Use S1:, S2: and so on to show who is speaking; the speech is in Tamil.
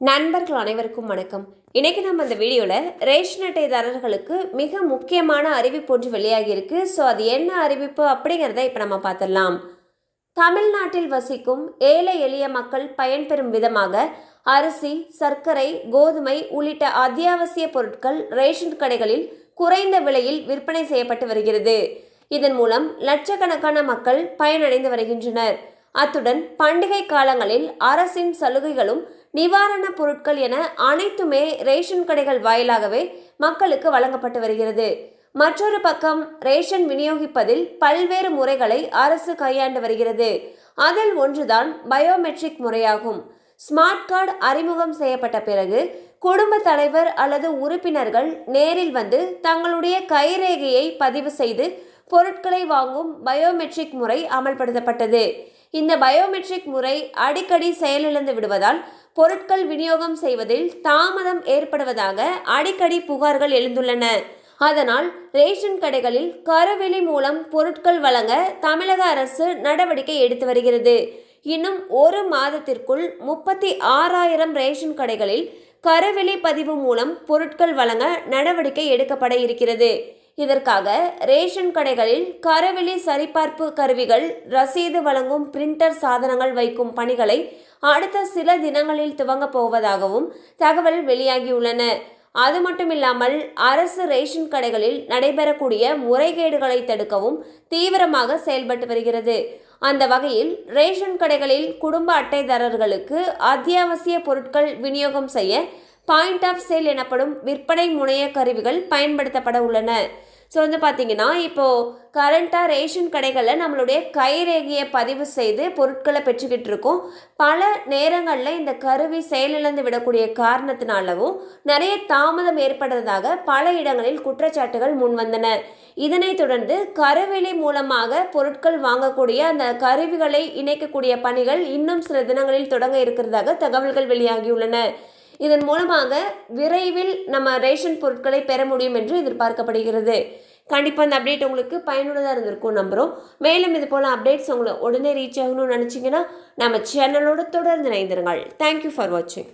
S1: நண்பர்கள் அனைவருக்கும் வணக்கம். இன்றைக்கி நம்ம இந்த வீடியோவில் ரேஷன் அட்டைதாரர்களுக்கு மிக முக்கியமான அறிவிப்பு ஒன்று வெளியாகி இருக்கு. ஸோ அது என்ன அறிவிப்பு அப்படிங்கிறத இப்போ நம்ம பார்த்துடலாம். தமிழ்நாட்டில் வசிக்கும் ஏழை எளிய மக்கள் பயன்பெறும் விதமாக அரிசி சர்க்கரை கோதுமை உள்ளிட்ட அத்தியாவசிய பொருட்கள் ரேஷன் கடைகளில் குறைந்த விலையில் விற்பனை செய்யப்பட்டு வருகிறது. இதன் மூலம் லட்சக்கணக்கான மக்கள் பயனடைந்து வருகின்றனர். அத்துடன் பண்டிகை காலங்களில் அரசின் சலுகைகளும் நிவாரணப் பொருட்கள் என அனைத்துமே ரேஷன் கடைகள் வாயிலாகவே மக்களுக்கு வழங்கப்பட்டு வருகிறது. மற்றொரு பக்கம் ரேஷன் விநியோகிப்பதில் பல்வேறு முறைகளை அரசு கையாண்டு வருகிறது. அதில் ஒன்றுதான் பயோமெட்ரிக் முறையாகும். ஸ்மார்ட் கார்டு அறிமுகம் செய்யப்பட்ட பிறகு குடும்ப தலைவர் அல்லது உறுப்பினர்கள் நேரில் வந்து தங்களுடைய கைரேகையை பதிவு செய்து பொருட்களை வாங்கும் பயோமெட்ரிக் முறை அமல்படுத்தப்பட்டது. இந்த பயோமெட்ரிக் முறை அடிக்கடி செயலிழந்து விடுவதால் பொருட்கள் விநியோகம் செய்வதில் தாமதம் ஏற்படுவதாக அடிக்கடி புகார்கள் எழுந்துள்ளன. அதனால் ரேஷன் கடைகளில் கரவெளி மூலம் பொருட்கள் வழங்க தமிழக அரசு நடவடிக்கை எடுத்து வருகிறது. இன்னும் ஒரு மாதத்திற்குள் முப்பத்தி ஆறாயிரம் ரேஷன் கடைகளில் கரவெளி பதிவு மூலம் பொருட்கள் வழங்க நடவடிக்கை எடுக்கப்பட இருக்கிறது. இதற்காக ரேஷன் கடைகளில் கரவெளி சரிபார்ப்பு கருவிகள் ரசீது வழங்கும் பிரிண்டர் சாதனங்கள் வைக்கும் பணிகளை அடுத்த சில தினங்களில் துவங்கப் போவதாகவும் தகவல் வெளியாகியுள்ளன. அது மட்டுமில்லாமல் அரசு ரேஷன் கடைகளில் நடைபெறக்கூடிய முறைகேடுகளை தடுக்கவும் தீவிரமாக செயல்பட்டு வருகிறது. அந்த வகையில் ரேஷன் கடைகளில் குடும்ப அட்டைதாரர்களுக்கு அத்தியாவசிய பொருட்கள் விநியோகம் செய்ய பாயிண்ட் ஆஃப் சேல் எனப்படும் விற்பனை முனைய கருவிகள் பயன்படுத்தப்பட உள்ளன. ஸோ வந்து பார்த்தீங்கன்னா இப்போது கரண்ட்டாக ரேஷன் கடைகளில் நம்மளுடைய கைரேகையை பதிவு செய்து பொருட்களை பெற்றுக்கிட்டு இருக்கோம். பல நேரங்களில் இந்த கருவி செயலிழந்து விடக்கூடிய காரணத்தினாலவும் நிறைய தாமதம் ஏற்படுறதாக பல இடங்களில் குற்றச்சாட்டுகள் முன் வந்தன. இதனைத் தொடர்ந்து கருவிலை மூலமாக பொருட்கள் வாங்கக்கூடிய அந்த கருவிகளை இணைக்கக்கூடிய பணிகள் இன்னும் சில தினங்களில் தொடங்க இருக்கிறதாக தகவல்கள் வெளியாகியுள்ளன. இதன் மூலமாக விரைவில் நம்ம ரேஷன் பொருட்களை பெற முடியும் என்று எதிர்பார்க்கப்படுகிறது. கண்டிப்பாக இந்த அப்டேட் உங்களுக்கு பயனுள்ளதாக இருந்திருக்கும் நம்புகிறோம் மேலும் இது போல் அப்டேட்ஸ் உங்களை உடனே ரீச் ஆகணும்னு நினச்சிங்கன்னா நம்ம சேனலோடு தொடர்ந்து இணைந்திருங்கள். தேங்க்யூ ஃபார் வாட்சிங்